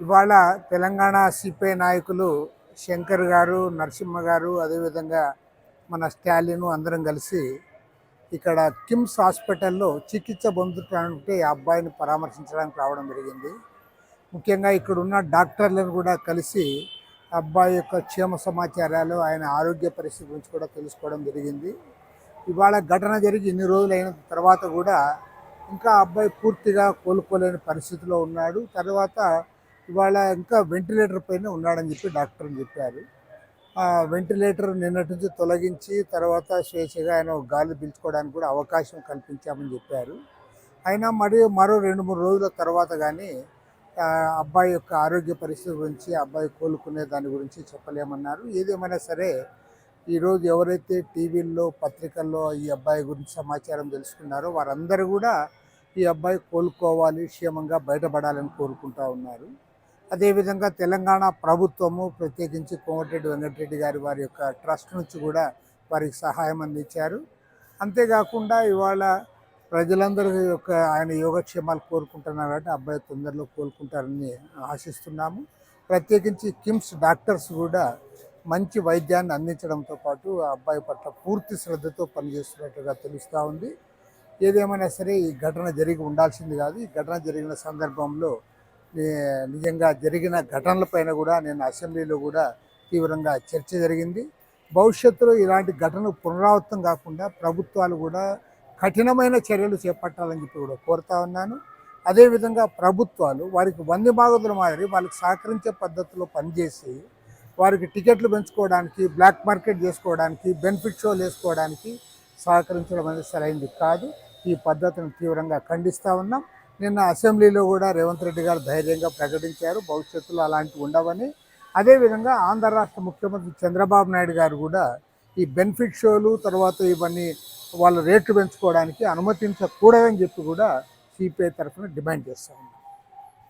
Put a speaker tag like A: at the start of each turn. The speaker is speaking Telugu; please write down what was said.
A: ఇవాళ తెలంగాణ సిపిఐ నాయకులు శంకర్ గారు నరసింహ గారు అదేవిధంగా మన స్టాలిన్ అందరం కలిసి ఇక్కడ కిమ్స్ హాస్పిటల్లో చికిత్స పొందుతానంటే ఆ అబ్బాయిని పరామర్శించడానికి రావడం జరిగింది. ముఖ్యంగా ఇక్కడ ఉన్న డాక్టర్లను కూడా కలిసి అబ్బాయి యొక్క క్షేమ సమాచారాలు ఆయన ఆరోగ్య పరిస్థితి గురించి కూడా తెలుసుకోవడం జరిగింది. ఇవాళ ఘటన జరిగి ఇన్ని రోజులైన తర్వాత కూడా ఇంకా అబ్బాయి పూర్తిగా కోలుకోలేని పరిస్థితిలో ఉన్నాడు. తర్వాత ఇవాళ ఇంకా వెంటిలేటర్ పైన ఉన్నాడని చెప్పి డాక్టర్ చెప్పారు. ఆ వెంటిలేటర్ నిన్నటి నుంచి తొలగించి తర్వాత స్వేచ్ఛగా ఆయన గాలి పీల్చుకోవడానికి కూడా అవకాశం కల్పించామని చెప్పారు. అయినా మరియు మరో రెండు మూడు రోజుల తర్వాత కానీ అబ్బాయి యొక్క ఆరోగ్య పరిస్థితి గురించి అబ్బాయి కోలుకునే దాని గురించి చెప్పలేమన్నారు. ఏదేమైనా సరే ఈరోజు ఎవరైతే టీవీల్లో పత్రికల్లో ఈ అబ్బాయి గురించి సమాచారం తెలుసుకున్నారో వారందరూ కూడా ఈ అబ్బాయి కోలుకోవాలి క్షేమంగా బయటపడాలని కోరుకుంటా ఉన్నారు. అదేవిధంగా తెలంగాణ ప్రభుత్వము ప్రత్యేకించి కోమటిరెడ్డి వెంకటరెడ్డి గారి వారి యొక్క ట్రస్ట్ నుంచి కూడా వారికి సహాయం అందించారు. అంతేకాకుండా ఇవాళ ప్రజలందరూ యొక్క ఆయన యోగక్షేమాలు కోరుకుంటున్నారు కాబట్టి అబ్బాయి తొందరలో కోలుకుంటారని ఆశిస్తున్నాము. ప్రత్యేకించి కిమ్స్ డాక్టర్స్ కూడా మంచి వైద్యాన్ని అందించడంతో పాటు ఆ అబ్బాయి పట్ల పూర్తి శ్రద్ధతో పనిచేస్తున్నట్టుగా తెలుస్తూ ఉంది. ఏదేమైనా సరే ఈ ఘటన జరిగి ఉండాల్సింది కాదు. ఈ ఘటన జరిగిన సందర్భంలో నిజంగా జరిగిన ఘటనలపైన కూడా నేను అసెంబ్లీలో కూడా తీవ్రంగా చర్చ జరిగింది. భవిష్యత్తులో ఇలాంటి ఘటనలు పునరావృతం కాకుండా ప్రభుత్వాలు కూడా కఠినమైన చర్యలు చేపట్టాలని చెప్పి కూడా కోరుతా ఉన్నాను. అదేవిధంగా ప్రభుత్వాలు వారికి వంది బాగతుల మాదిరి వాళ్ళకి సహకరించే పద్ధతిలో పనిచేసి వారికి టికెట్లు పెంచుకోవడానికి బ్లాక్ మార్కెట్ చేసుకోవడానికి బెనిఫిట్ షోలు వేసుకోవడానికి సహకరించడం అనేది సరైనది కాదు. ఈ పద్ధతిని తీవ్రంగా ఖండిస్తూ ఉన్నాం. నిన్న అసెంబ్లీలో కూడా రేవంత్ రెడ్డి గారు ధైర్యంగా ప్రకటించారు. భవిష్యత్తులో అలాంటివి ఉండవని. అదేవిధంగా ఆంధ్ర రాష్ట్ర ముఖ్యమంత్రి చంద్రబాబు నాయుడు గారు కూడా ఈ బెనిఫిట్ షోలు తర్వాత ఇవన్నీ వాళ్ళ రేట్లు పెంచుకోవడానికి అనుమతించకూడదని చెప్పి కూడా సిపిఐ తరఫున డిమాండ్ చేస్తూ ఉన్నారు.